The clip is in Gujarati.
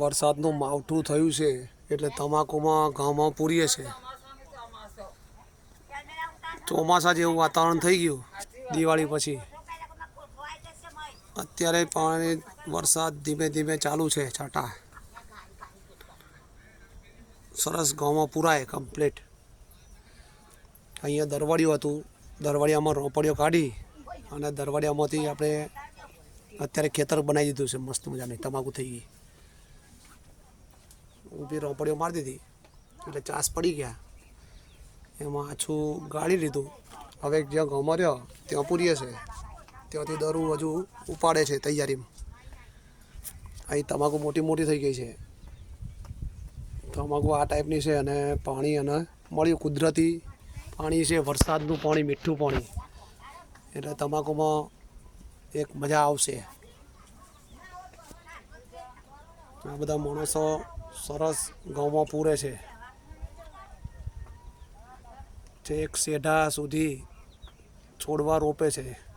વરસાદનું માવઠું થયું છે. એટલે તમાકુમાં ગામમાં પૂરીએ છે ચોમાસા જેવું વાતાવરણ થઈ ગયું દિવાળી પછી. અત્યારે પાણી, વરસાદ ધીમે ધીમે ચાલુ છે છાંટા. સરસ ગામમાં પૂરાય કમ્પ્લીટ અહીંયા દરવાડિયું હતું. દરવાડિયામાં રોપડીઓ કાઢી અને દરવાડિયામાંથી આપણે અત્યારે ખેતર બનાવી દીધું છે. મસ્ત મજાની. તમાકુ થઈ ગઈ. ઊભી રોપડીઓ મારી દીધી. એટલે ચાસ પડી ગયા. એમાં આછું ગાળી લીધું. હવે જ્યાં ગામમાં રહ્યો ત્યાં પૂરીએ છે. ત્યાંથી દરું હજુ ઉપાડે છે તૈયારીમાં. અહીં તમાકુ મોટી મોટી થઈ ગઈ છે. તમાકુ આ ટાઈપની છે અને પાણી અને મળ્યું કુદરતી પાણી છે, વરસાદનું પાણી, મીઠું પાણી. એટલે તમાકુમાં એક મજા આવશે. આ બધા માણસો સરસ ઘઉંમાં પૂરે છે. છેક સેઢા સુધી છોડવા રોપે છે.